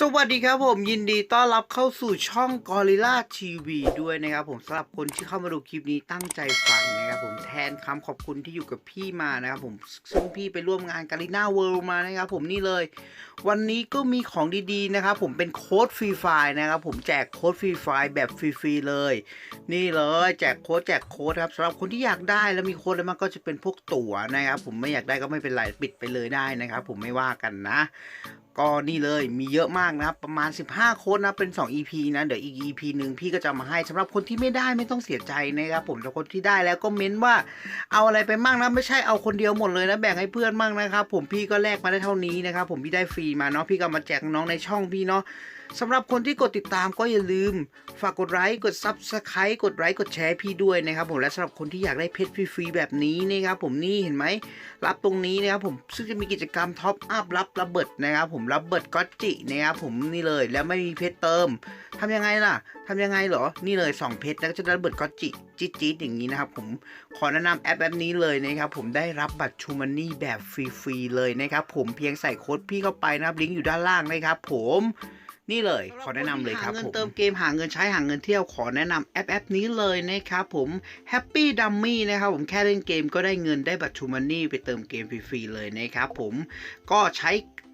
สวัสดีครับผมยินดีต้อนรับเข้าสู่ช่อง Gorilla TV ด้วยนะครับผมสำหรับคนที่เข้ามาดูคลิปนี้ตั้งใจฟังนะครับผมแทนคำขอบคุณที่อยู่กับพี่มานะครับผมซึ่งพี่ไปร่วมงาน g a r i n a World มานะครับผมนี่เลย วันนี้ก็มีของดีๆนะครับผมเป็นโค้ดฟรีไฟล์นะครับผมแจกโค้ดฟรีไฟล์แบบฟรีๆเลย นี่เลยแจกโค้ดแจกโค้ดครับสำหรับคนที่อยากได้แล้วมีโค้ดแล้วมันก็จะเป็นพวกตั๋วนะครับผมไม่อยากได้ก็ไม่เป็นไรปิดไปเลยได้นะครับผมไม่ว่ากันนะ ก็นี่เลยมีเยอะมากนะครับ ประมาณ 15โค้ดนะเป็น 2 EP นะเดี๋ยวอีก EP หนึ่งพี่ก็จะมาให้สำหรับคนที่ไม่ได้ไม่ต้องเสียใจนะครับผมแต่คนที่ได้แล้วก็เม้นว่าเอาอะไรไปมั่งนะไม่ใช่เอาคนเดียวหมดเลยนะแบ่งให้เพื่อนมั่งนะครับผมพี่ก็แลกมาได้เท่านี้นะครับผมพี่ได้ฟรีมาเนาะพี่ก็มาแจกน้องในช่องพี่เนาะสำหรับคนที่กดติดตามก็อย่าลืม ฝากกดไลค์กด Subscribe กดไลค์กดแชร์พี่ด้วยนะครับผมและสำหรับคนที่อยากได้เพชรฟรีๆแบบนี้นะครับผมนี่เห็นไหมรับตรงนี้นะครับผมซึ่งจะมีกิจกรรมท็อปอัพรับระเบิดนะครับผมรับเบิดก็อตจินะครับผมนี่เลยแล้วไม่มีเพชรเติมทำยังไงล่ะทำยังไงเหรอนี่เลย 2 เพชรแล้วก็จะได้ระเบิดก็อตจิจี๊ดจี๊ดอย่างนี้นะครับผมขอแนะนำแอปแอปนี้เลยนะครับผมได้รับบัตรชูมันนี่แบบฟรีๆเลยนะครับผมเพียงใส่โค้ดพี่เข้าไปนะครับลิงก์อยู่ด้านล่างนะครับผม นี่เลยขอแนะนำเลยครับผมเติมเกมหาเงินใช้หาเงินเที่ยวขอแนะนำแอปแอปนี้เลยนะครับผม Happy Dummy นะครับผมแค่เล่นเกมก็ได้เงินได้บัตรชูมันนี่ไปเติมเกมฟรีๆเลยนะครับผมก็ใช้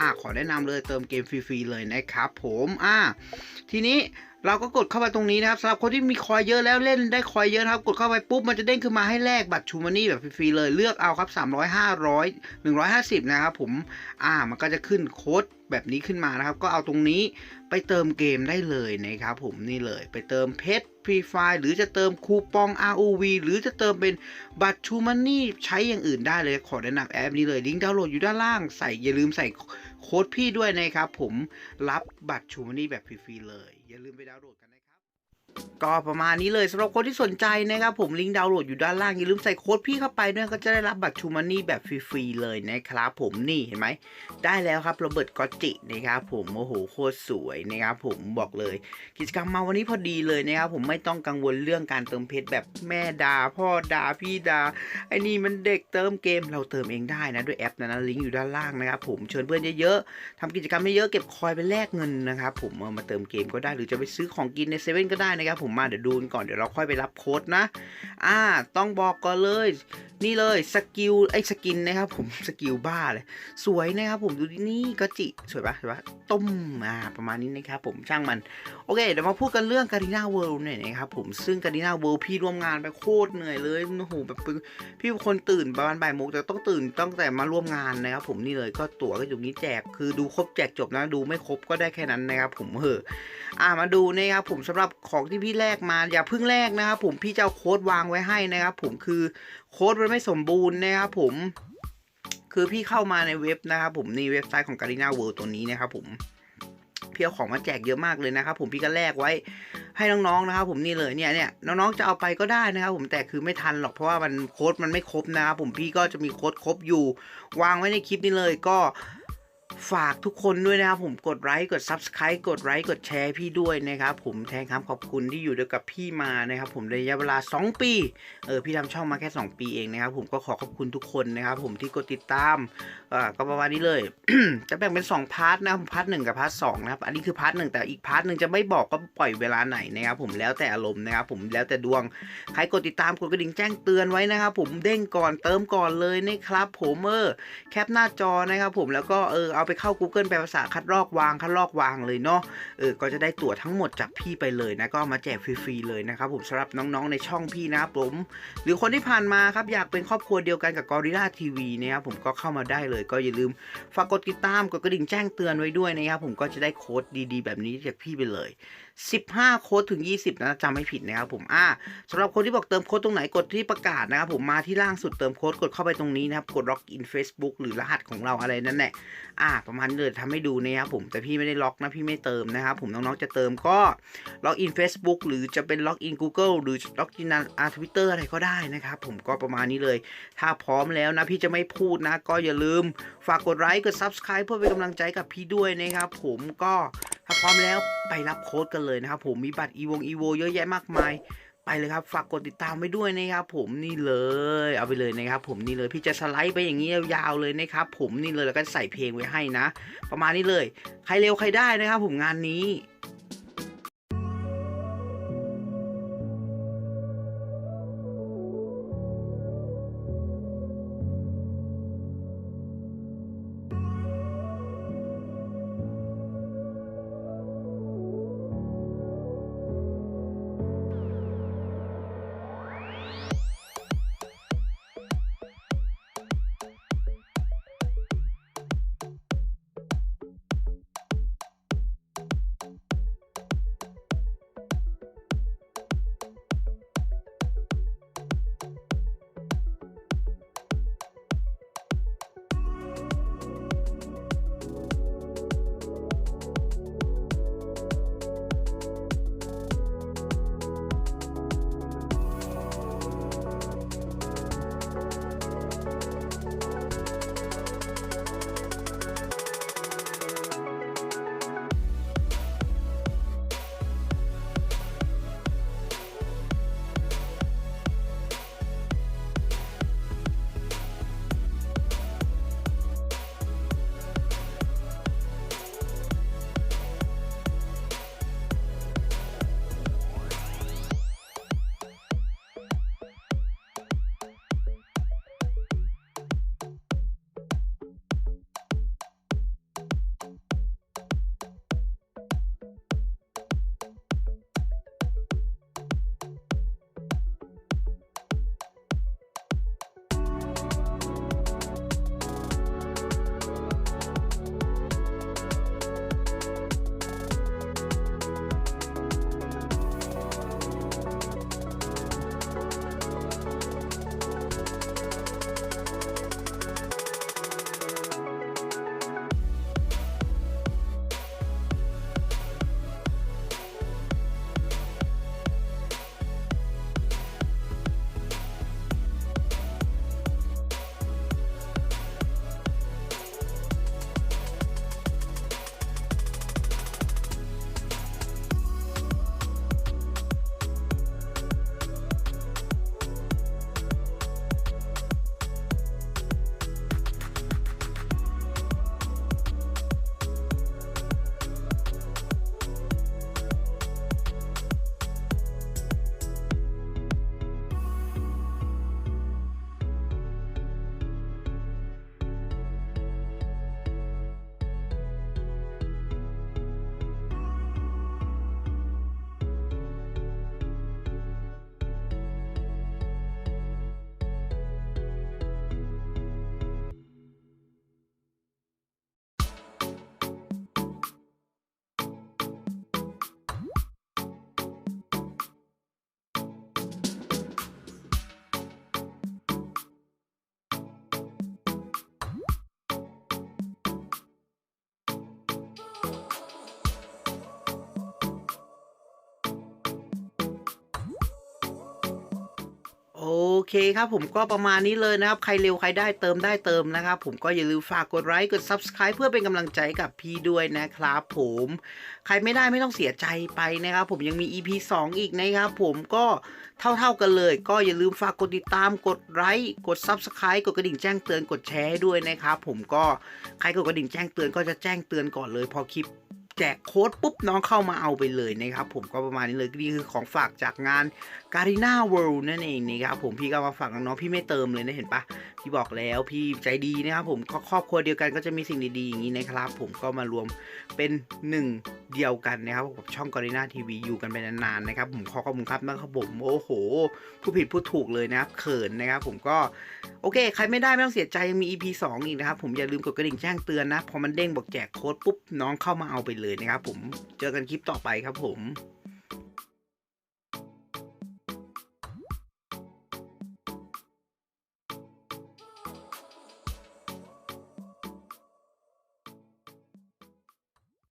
าขอแนะนำเลยเติมเกมฟรีๆเลยนะครับผมอ่าทีนี้เราก็กดเข้าไปตรงนี้นะครับสำหรับคนที่มีคอยเยอะแล้วเล่นได้คอยเยอะนะครับกดเข้าไปปุ๊บมันจะเด้งขึ้นมาให้แลกบัตรชูมันนี่แบบฟรีๆเลยเลือกเอาครับ 300 500 150 นะครับผมอ่ามันก็จะขึ้นโค้ดแบบนี้ขึ้นมานะครับ ก็เอาตรงนี้ไปเติมเกมได้เลยนะครับผมนี่เลยไปเติมเพชรฟรีไฟหรือจะเติมคูปอง ROV หรือจะเติมเป็นบัตรชูมันนี่ใช้อย่างอื่นได้เลยขอแนะนำแอปนี้เลยลิงก์ดาวน์โหลดอยู่ด้านล่างใส่อย่าลืมใส่ โค้ดพี่ด้วยนะครับผมรับบัตรชูมานี่แบบฟรีๆเลย อย่าลืมไปดาวน์โหลดกันนะ ก็ประมาณนี้เลยสำหรับคนที่สนใจนะครับผมลิงก์ดาวน์โหลดอยู่ด้านล่าง อย่าลืมใส่โค้ดพี่เข้าไปด้วยก็จะได้รับบัตรชูมันนี่แบบฟรีๆเลยนะครับผมนี่เห็นไหม ได้แล้วครับโรเบิร์ตกอจินะครับผมโอ้โหโคตรสวยนะครับผมบอกเลย กิจกรรมมาวันนี้พอดีเลยนะครับผมไม่ต้องกังวลเรื่องการเติมเพชรแบบแม่ดาพ่อดาพี่ดาไอ้นี่มันเด็กเติมเกมเราเติมเองได้นะด้วยแอปนะนะลิงก์อยู่ด้านล่างนะครับผมเชิญเพื่อนเยอะๆทำกิจกรรมเยอะๆเก็บคอยไปแลกเงินนะครับผมมาเติมเกมก็ได้หรือจะไปซื้อของกินในเซเว่นก็ได้นะครับผมมาเดี๋ยวดูก่อนเดี๋ยวเราค่อยไปรับโค้ดนะ อ่า ต้องบอกก่อนเลย นี่เลยสกิลไอ้สกินนะครับผมสกิลบ้าเลย สวยนะครับผมดูนี่ก็จิสวยปะสวยปะต้มอ่าประมาณนี้นะครับผมช่างมัน โอเค เดี๋ยวมาพูดกันเรื่องการีนาเวิลด์หน่อยนะครับผมซึ่งการีนาเวิลด์พี่ร่วมงานไปโคตรเหนื่อยเลยโอ้โหแบบพี่เป็นคนตื่นประมาณบ่ายโมงแต่ต้องตื่นตั้งแต่มาร่วมงานนะครับผมนี่เลยก็ตั๋วก็อยู่นี้แจกคือดูครบแจกจบนะดูไม่ครบก็ได้แค่นั้นนะครับผมเหออ่ามาดูนะครับผมสำหรับของที่พี่แลกมาอย่าเพิ่งแลกนะครับผมพี่จะเอาโค้ดวางไว้ให้นะครับผมคือ โค้ดมันไม่สมบูรณ์นะครับผม คือพี่เข้ามาในเว็บนะครับผมนี่เว็บไซต์ของการีนาเวิลด์ตัวนี้นะครับผมพี่เอาของมาแจกเยอะมากเลยนะครับผมพี่ก็แลกไว้ให้น้องๆนะครับผมนี่เลยเนี่ยเนี่ยน้องๆจะเอาไปก็ได้นะครับผมแต่คือไม่ทันหรอกเพราะว่ามันโค้ดมันไม่ครบนะครับผมพี่ก็จะมีโค้ดครบอยู่ วางไว้ในคลิปนี้เลยก็ ฝากทุกคนด้วยนะครับผมกดไลค์กด Subscribe กดไลค์กดแชร์พี่ด้วยนะครับผมแทนคำขอบคุณที่อยู่ด้วยกับพี่มานะครับผมในระยะเวลา 2 ปีเออพี่ทำช่องมาแค่ 2 ปีเองนะครับผมก็ขอขอบคุณทุกคนนะครับผมที่กดติดตามอ่าก็ประมาณนี้เลย จะแบ่งเป็น 2 พาร์ทนะพาร์ทหนึ่งกับพาร์ทสองนะครับอันนี้คือพาร์ทหนึ่งแต่อีกพาร์ทหนึ่งจะไม่บอกก็ปล่อยเวลาไหนนะครับผมแล้วแต่อารมณ์นะครับผมแล้วแต่ดวงใครกดติดตามกดกระดิ่งแจ้งเตือนไว้นะครับผมเด้งก่อนเติมก่อนเลยนะครับผมเออแคปหน้าจอนะครับผมแล้วก็เออเอาเราไปเข้า Google แปลภาษาคัดลอกวางคัดลอกวางเลยเนาะเออก็จะได้ตั๋วทั้งหมดจากพี่ไปเลยนะก็มาแจกฟรีๆเลยนะครับผมสำหรับน้องๆในช่องพี่นะครับผมหรือคนที่ผ่านมาครับอยากเป็นครอบครัวเดียวกันกับ Gorilla TV นะครับผมก็เข้ามาได้เลย ก็อย่าลืมฝากกดติดตามกดกระดิ่งแจ้งเตือนไว้ด้วยนะครับผมก็จะได้โค้ดดีๆ แบบนี้จากพี่ไปเลย 15 โค้ดถึง 20 นะจำไม่ผิดนะครับผมอ่าสำหรับคนที่บอกเติมโค้ดตรงไหนกดที่ประกาศนะครับผมมาที่ล่างสุดเติมโค้ดกดเข้าไปตรงนี้นะครับกด login Facebook หรือรหัสของเราอะไรนั่นแหละอ่าประมาณนี้เลยทำให้ดูนะครับผมแต่พี่ไม่ได้ล็อกนะพี่ไม่เติมนะครับผมน้องๆจะเติมก็ล็อกอิน Facebook หรือจะเป็นล็อกอิน Google หรือล็อกอินอาทวิตเตอร์อะไรก็ได้นะครับผมก็ประมาณนี้เลย ถ้าพร้อมแล้วนะพี่จะไม่พูดนะ ก็อย่าลืมฝากกดไลค์กด Subscribe เพื่อเป็นกำลังใจกับพี่ด้วยนะครับผมก็ถ้าพร้อมแล้วไปรับโค้ดกันเลยนะครับผมมีบัตรอีวงอีโวเยอะแยะมากมาย ไปเลยครับ ฝากกดติดตามไว้ด้วยนะครับ ผมนี่เลยเอาไปเลยนะครับ ผมนี่เลยพี่จะสไลด์ไปอย่างนี้ยาวๆเลยนะครับ ผมนี่เลยแล้วก็ใส่เพลงไว้ให้นะ ประมาณนี้เลย ใครเร็วใครได้นะครับ ผมงานนี้ เคครับผมก็ประมาณนี้เลยนะครับ ใครเร็วใครได้เติมได้เติมนะครับ ผมก็อย่าลืมฝากกดไลค์กด Subscribe เพื่อเป็นกำลังใจกับพี่ด้วยนะครับผมใครไม่ได้ไม่ต้องเสียใจไปนะครับ ผมยังมี EP 2 อีกนะครับผมก็เท่าๆกันเลย ก็อย่าลืมฝากกดติดตามกดไลค์กด Subscribe กดกระดิ่งแจ้งเตือนกดแชร์ด้วยนะครับผมก็ใครกดกระดิ่งแจ้งเตือนก็จะแจ้งเตือนก่อนเลยพอคลิปแจกโค้ดปุ๊บน้องเข้ามาเอาไปเลยนะครับผมก็ประมาณนี้เลยนี่คือของฝากจากงาน Garena World นั่นเองนะครับผมพี่ก็มาฝากน้องๆพี่ไม่เติมเลยนะเห็นปะพี่บอกแล้วพี่ใจดีนะครับผมก็ครอบครัวเดียวกันก็จะมีสิ่งดีๆอย่างนี้นะครับ ผมก็มารวมเป็นหนึ่งเดียวกันนะครับกับช่อง Garena TV อยู่กันไปนานๆนะครับผมขอขอบคุณครับนะครับผมโอ้โหผู้ผิดผู้ถูกเลยนะครับเขินนะครับผมก็โอเค ใครไม่ได้ไม่ต้องเสียใจยังมี EP 2 อีกนะครับผมอย่าลืมกดกระดิ่งแจ้งเตือนนะพอมันเด้งบอกแจกโค้ดปุ๊บน้องเข้ามาเอาไปเลยนะครับผมเจอกันคลิปต่อไปครับผม